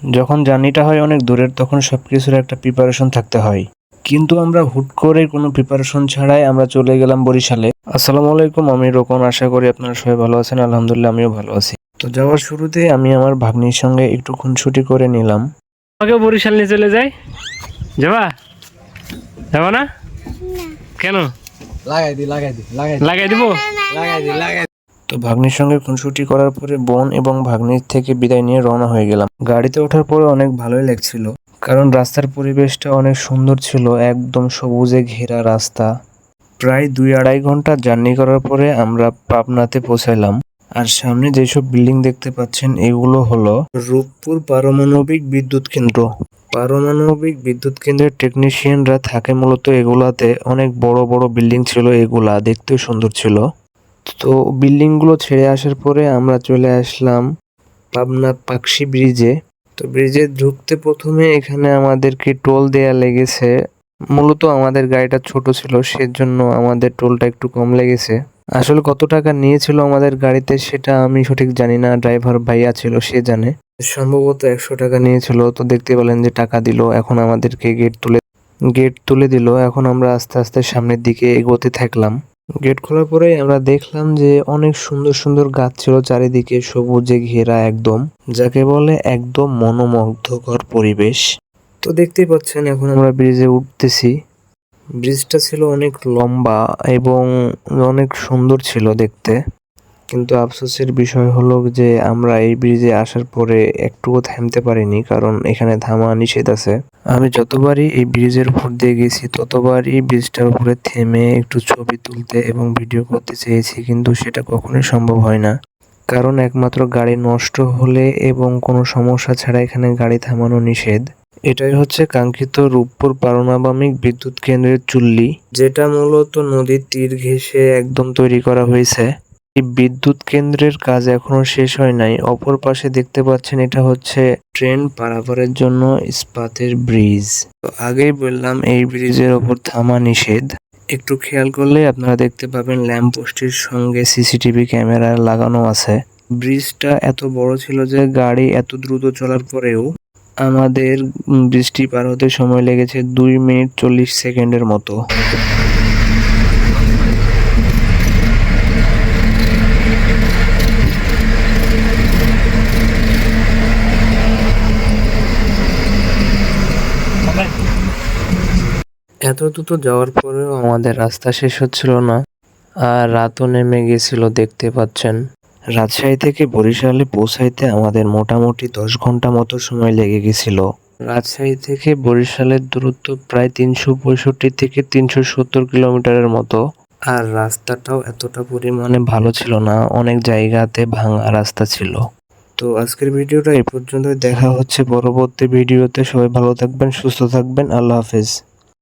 যখন জার্নিটা হয় অনেক দূরের তখন সব কিছুর একটা প্রিপারেশন থাকতে হয় কিন্তু আমরা হুট করে কোনো প্রিপারেশন ছাড়াই আমরা চলে গেলাম বরিশালে আসসালামু আলাইকুম আমি রোকন আশা করি আপনারা সবাই ভালো আছেন আলহামদুলিল্লাহ আমিও ভালো আছি তো যাওয়ার শুরুতে আমি আমার ভাগ্নির সঙ্গে একটু খুনসুটি করে নিলাম আমাকে বরিশাল নিয়ে চলে যাই যাবা যাবা না কেন লাগাই দি লাগাই দি লাগাই লাগাই দিব লাগাই দি লাগাই তো ভাগ্নির সঙ্গে খুনসুটি করার পরে বোন এবং ভাগ্নির থেকে বিদায় নিয়ে রওনা হয়ে গেলাম। গাড়িতে ওঠার পরে অনেক ভালোই লাগছিল, কারণ রাস্তার পরিবেশটা অনেক সুন্দর ছিল, একদম সবুজে ঘেরা রাস্তা। প্রায় দুই আড়াই ঘণ্টা জার্নি করার পরে আমরা পাবনাতে পৌঁছালাম আর সামনে যেসব বিল্ডিং দেখতে পাচ্ছেন, এগুলো হলো রূপপুর পারমাণবিক বিদ্যুৎ কেন্দ্র। পারমাণবিক বিদ্যুৎ কেন্দ্রের টেকনিশিয়ানরা থাকে মূলত এগুলাতে। অনেক বড় বড় বিল্ডিং ছিল এগুলা, দেখতেও সুন্দর ছিল। তো বিল্ডিংগুলো ছেড়ে আসার পরে আমরা চলে আসলাম পাবনা পাকশি ব্রিজে। তো ব্রিজে ঢুকতে প্রথমে এখানে আমাদেরকে টোল দেয়া লেগেছে। মূলত আমাদের গাড়িটা ছোট ছিল, সেজন্য আমাদের টোলটা একটু কম লেগেছে। আসলে কত টাকা নিয়েছিল আমাদের গাড়িতে সেটা আমি সঠিক জানি না, ড্রাইভার ভাইয়া ছিল, সে জানে। সম্ভবত একশো টাকা নিয়েছিল, তো দেখতে পেলেন যে টাকা দিল, এখন আমাদেরকে গেট তুলে গেট তুলে দিল, এখন আমরা আস্তে আস্তে সামনের দিকে এগোতে থাকলাম। গেট খোলার পরে আমরা দেখলাম যে অনেক সুন্দর সুন্দর গাছ ছিল, চারিদিকে সবুজে ঘেরা একদম, যাকে বলে একদম মনোমুগ্ধকর পরিবেশ। তো দেখতেই পাচ্ছেন, এখন আমরা ব্রিজে উঠতেছি। ব্রিজটা ছিল অনেক লম্বা এবং অনেক সুন্দর ছিল দেখতে। কিন্তু আফসোসের বিষয় হলো যে আমরা এই ব্রিজে আসার পরে একটুও থামতে পারিনি, কারণ এখানে থামা নিষেধ আছে। আমি যতবারই এই ব্রিজের উপর দিয়ে গেছি, ততবারই ব্রিজটার উপরে থেমে একটু ছবি তুলতে এবং ভিডিও করতে চেয়েছি, কিন্তু সেটা কখনোই সম্ভব হয় না। কারণ একমাত্র গাড়ি নষ্ট হলে এবং কোনো সমস্যা ছাড়া এখানে গাড়ি থামানো নিষেধ। এটাই হচ্ছে কাঙ্ক্ষিত রূপপুর পারমাণবিক বিদ্যুৎ কেন্দ্রের চুল্লি, যেটা মূলত নদীর তীর ঘেঁষে একদম তৈরি করা হয়েছে। এই বিদ্যুৎ কেন্দ্রের কাজ এখনও শেষ হয় নাই। অপর পাশে দেখতে পাচ্ছেন এটা হচ্ছে ট্রেন পারাপারের জন্য ইস্পাতের ব্রিজ। তো আগেই বললাম, এই ব্রিজের ওপর থামা নিষেধ। একটু খেয়াল করলে আপনারা দেখতে পাবেন, ল্যাম্প পোস্টের সঙ্গে সিসিটিভি ক্যামেরা লাগানো আছে। ব্রিজটা এত বড় ছিল যে গাড়ি এত দ্রুত চলার পরেও আমাদের ব্রিজটি পার হতে সময় লেগেছে দুই মিনিট চল্লিশ সেকেন্ডের মতো। এত দ্রুত যাওয়ার পরেও আমাদের রাস্তা শেষ হচ্ছিল না। আর রাতও নেমে গেছিল, দেখতে পাচ্ছেন। রাজশাহী থেকে বরিশালে পৌঁছাইতে আমাদের মোটামুটি দশ ঘণ্টা মতো সময় লেগে গেছিল। রাজশাহী থেকে বরিশালের দূরত্ব প্রায় তিনশো পঁয়ষট্টি থেকে তিনশো সত্তর কিলোমিটারের মতো। আর রাস্তাটাও এতটা পরিমাণে ভালো ছিল না, অনেক জায়গাতে ভাঙা রাস্তা ছিল। তো আজকের ভিডিওটা এই পর্যন্তই, দেখা হচ্ছে পরবর্তী ভিডিওতে। সবাই ভালো থাকবেন, সুস্থ থাকবেন, আল্লাহ হাফেজ।